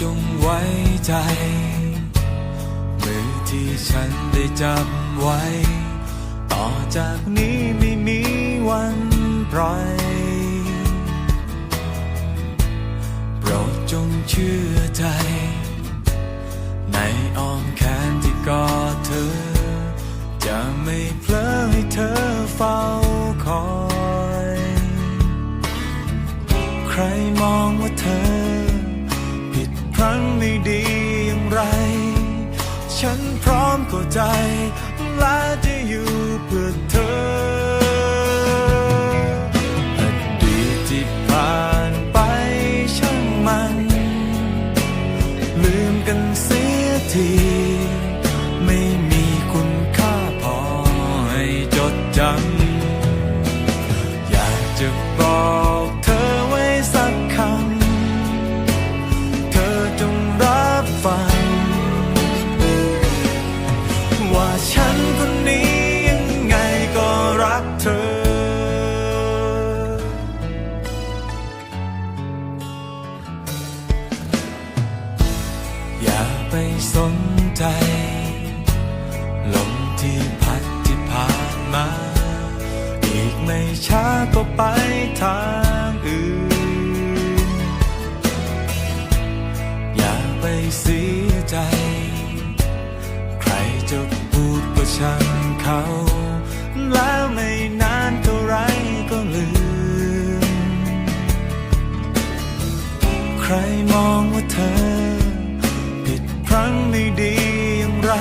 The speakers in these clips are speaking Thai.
จงไว้ใจ มือที่ฉันได้จับไว้ ต่อจากนี้ไม่มีวันปล่อยโปรดจงเชื่อใจ ในอ้อมแขนที่กอดเธอ จะไม่เพลอให้เธอเฝ้าคอย ใครมองว่าเธอ ทั้งไม่ดีอย่างไร ฉันพร้อมเข้าใจ และจะอยู่เพื่อเธออดีตที่ผ่านไปช่างมัน ลืมกันเสียทีไม่มีคุณค่าพอให้จดจำอยากจะบอก ก็ไปทางอื่น อย่าไปเสียใจ ใครจะพูดก็ช่างเขา แล้วไม่นานเท่าไรก็ลืม ใครมองว่าเธอ ผิดพลั้งไม่ดีอย่างไร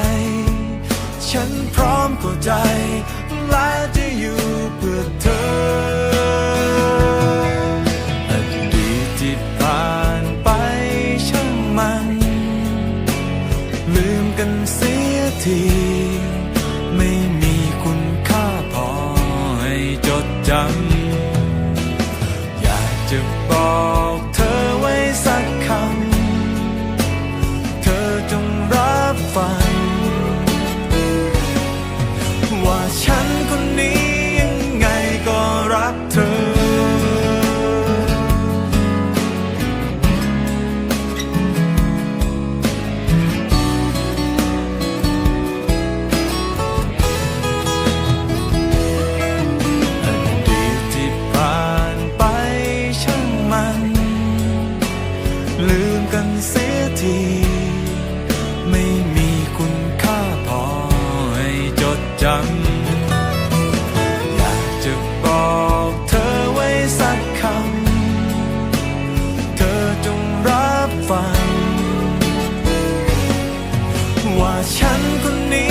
ฉันพร้อมเข้าใจและันเสียที ไม่มีคุณค่าพอให้จดจำ อยากจะบอกเธอไว้สักคำ เธอจงรับฟัง ว่าฉันคนนี้ยังไงก็รักเธอ จัอยากจะบอกเธอไว้สักคำ เธอจงรับฟัง ว่าฉันคนนี้